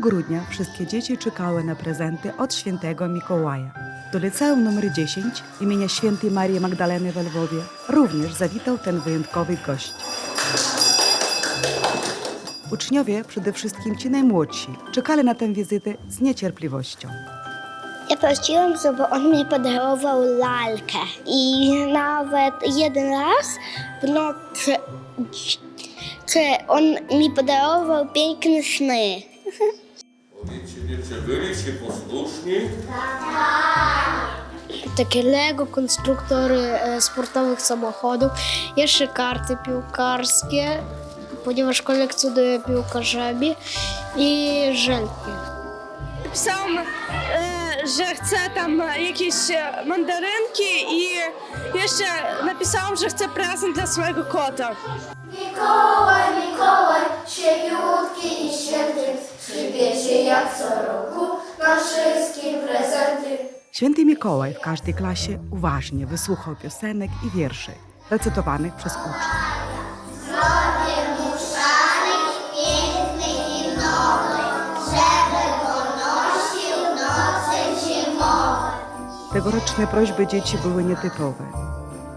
grudnia wszystkie dzieci czekały na prezenty od świętego Mikołaja. Do liceum nr 10 imienia świętej Marii Magdaleny w Lwowie również zawitał ten wyjątkowy gość. Uczniowie, przede wszystkim ci najmłodsi, czekali na tę wizytę z niecierpliwością. Ja prosiłam, żeby on mi podarował lalkę. I nawet jeden raz w nocy czy on mi podarował piękne sny. Вірші. Таке лего, конструктори е, спортових самоходів, є ще карти півкарські, поніж колекціонує півкажабі і жельки. Сам е, це там е, якісь мандаринки і я ще написав це презент для свого кота. Ніколи, ніколи, ще ютки і ще przybiezie jak co roku na wszystkim prezenty. Święty Mikołaj w każdej klasie uważnie wysłuchał piosenek i wierszy recytowanych przez uczniów. Tegoroczne prośby dzieci były nietypowe.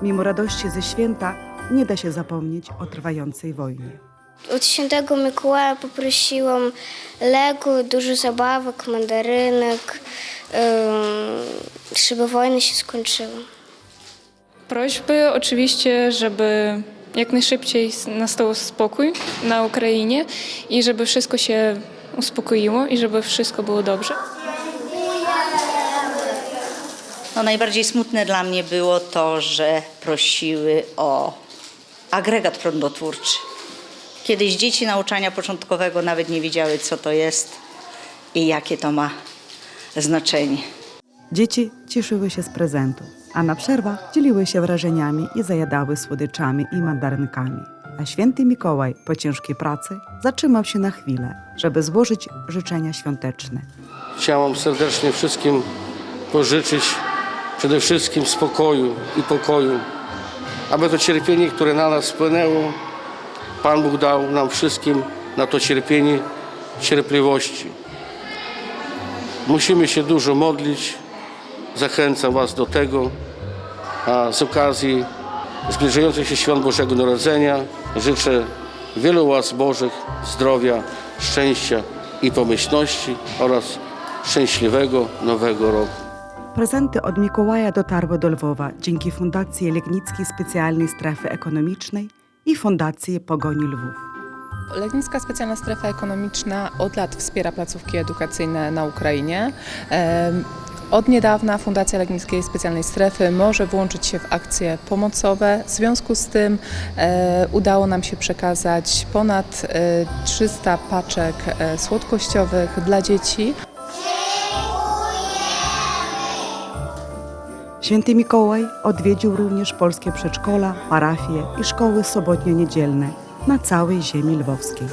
Mimo radości ze święta nie da się zapomnieć o trwającej wojnie. Od świętego Mikołaja poprosiłam Lego, dużo zabawek, mandarynek, żeby wojna się skończyła. Prośby oczywiście, żeby jak najszybciej nastał spokój na Ukrainie i żeby wszystko się uspokoiło i żeby wszystko było dobrze. No, najbardziej smutne dla mnie było to, że prosiły o agregat prądotwórczy. Kiedyś dzieci nauczania początkowego nawet nie wiedziały, co to jest i jakie to ma znaczenie. Dzieci cieszyły się z prezentów, a na przerwach dzieliły się wrażeniami i zajadały słodyczami i mandarynkami. A święty Mikołaj po ciężkiej pracy zatrzymał się na chwilę, żeby złożyć życzenia świąteczne. Chciałam serdecznie wszystkim pożyczyć przede wszystkim spokoju i pokoju, aby to cierpienie, które na nas spłynęło, Pan Bóg dał nam wszystkim na to cierpienie cierpliwości. Musimy się dużo modlić. Zachęcam Was do tego. A z okazji zbliżających się świąt Bożego Narodzenia życzę wielu łask Bożych, zdrowia, szczęścia i pomyślności oraz szczęśliwego Nowego Roku. Prezenty od Mikołaja dotarły do Lwowa dzięki Fundacji Legnickiej Specjalnej Strefy Ekonomicznej i Fundacji Pogoni Lwów. Legnicka Specjalna Strefa Ekonomiczna od lat wspiera placówki edukacyjne na Ukrainie. Od niedawna Fundacja Legnickiej Specjalnej Strefy może włączyć się w akcje pomocowe. W związku z tym e, udało nam się przekazać ponad e, 300 paczek e, słodkościowych dla dzieci. Święty Mikołaj odwiedził również polskie przedszkola, parafie i szkoły sobotnio-niedzielne na całej ziemi lwowskiej.